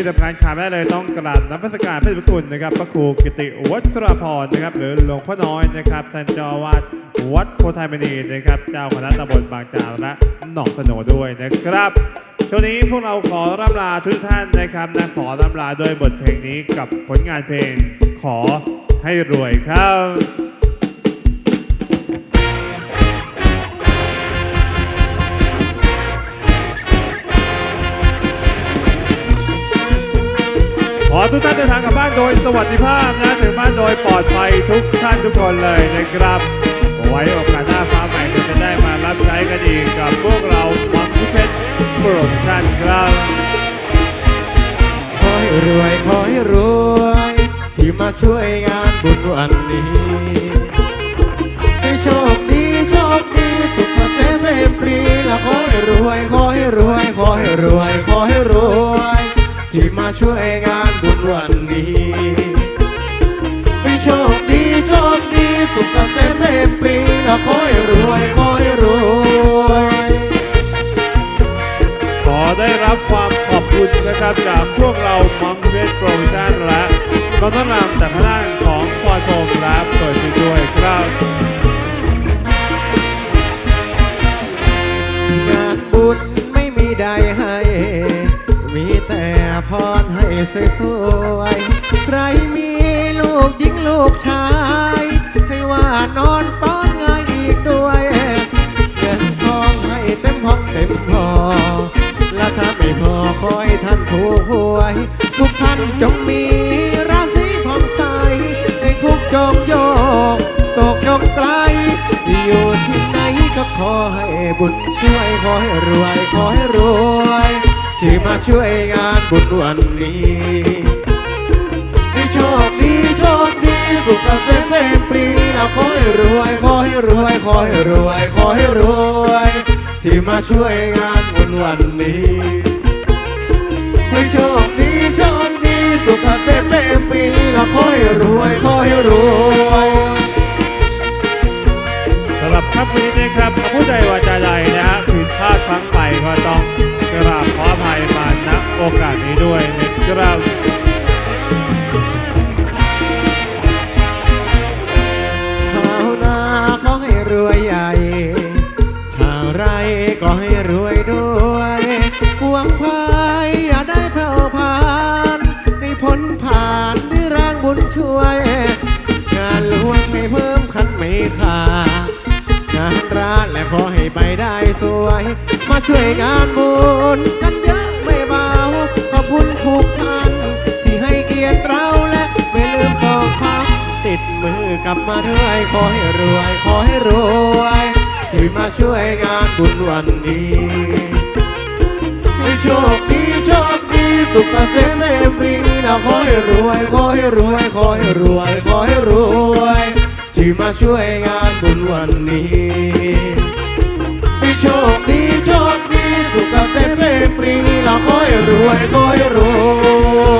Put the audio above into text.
ที่สำคัญขาดไม่ได้เลยต้องกราบน้ำพระสการพระคุณนะครับพระครูกิติวัชรพรนะครับ หรือหลวงพ่อน้อยนะครับท่านเจ้าวาสวัดโพธิ์ไทมณีนะครับ เจ้าคณะตำบลบางจากและหนองสนด้วยนะครับช่วงนี้พวกเราขอร่ำลาทุกท่านนะครับนะขอร่ำลาด้วยบทเพลงนี้กับผลงานเพลงขอให้รวยครับ ขอทุกท่านเดินทางกลับบ้านโดยสวัสดิภาพนะถึงบ้านโดยปลอดภัยทุกท่านทุกคนเลยนะครับ ไว้โอกาสหน้าฟ้าใหม่เราจะได้มารับใช้กันอีกกับพวกเรามังคุเพชรโปรดักชั่นครับขอให้รวยขอให้รวย ที่มาช่วยงานบุญวันนี้ให้โชคดีโชคดีสุขเกษมเรมปรีและขอให้รวยขอให้รวยขอให้รวยขอให้รวย ที่มาช่วยงาน อได้รับความขอบคุณนะครับจากพวกเรามังเพชรโปรดักชั่นและกองทัพนำจากคณะของพรพงษ์และเปิดไปด้วยครับงานบุญไม่มีใดให้ มีแต่พรให้สวยๆใครมีลูกหญิงลูกชาย ให้ว่านอนซ้อน ไม่พอขอให้ท่านถูกหวย ทุกท่านจงมีราศีผ่องใสให้ทุกจงโยกโศกจงไกล อยู่ที่ไหนก็ขอให้บุญช่วยขอให้รวยขอให้รวย ที่มาช่วยงานบุญวันนี้ให้โชคดีโชคดีสุขเกษมเป็นปรีแล้วขอให้รวยขอให้รวยขอให้รวยขอให้รวยที่มาช่วยงานบุญวันนี้ ให้โชคดีโชคดีสุขเกษมเป็นปรีแล้วขอให้รวยขอให้รวยสำหรับค่ำวันนี้นะครับผู้ใจวาจาใดนะฮะผิดพลาดพลั้งไปก็ต้องกราบขออภัยมาณโอกาสนี้ด้วยนะครับชาวนาขอให้รวยใหญ่ ชาวไร่ก็ให้รวยด้วยหวงพายอย่าานด้วยแรงบุญช่วย งานหลวงให้เพิ่มคันไม่ขาดงานร้านและขอให้ไปได้สวย มาช่วยงานบุญกันเยอะไม่เบาขอบคุณทุกท่าน ที่ให้เกียรติเราและไม่ลืมสองคำติดมือกลับมาด้วยขอให้รวย ขอให้รวยที่มาช่วยงานบุญวันนี้ให้โชค สุขเกษมเอมปรีนะขอให้รวยขอให้รวยขอให้รวยขอให้รวย ที่มาช่วยงานบุญวันนี้ให้โชคดีโชคดีสุขเกษมเอมปรีนะขอให้รวยขอให้รว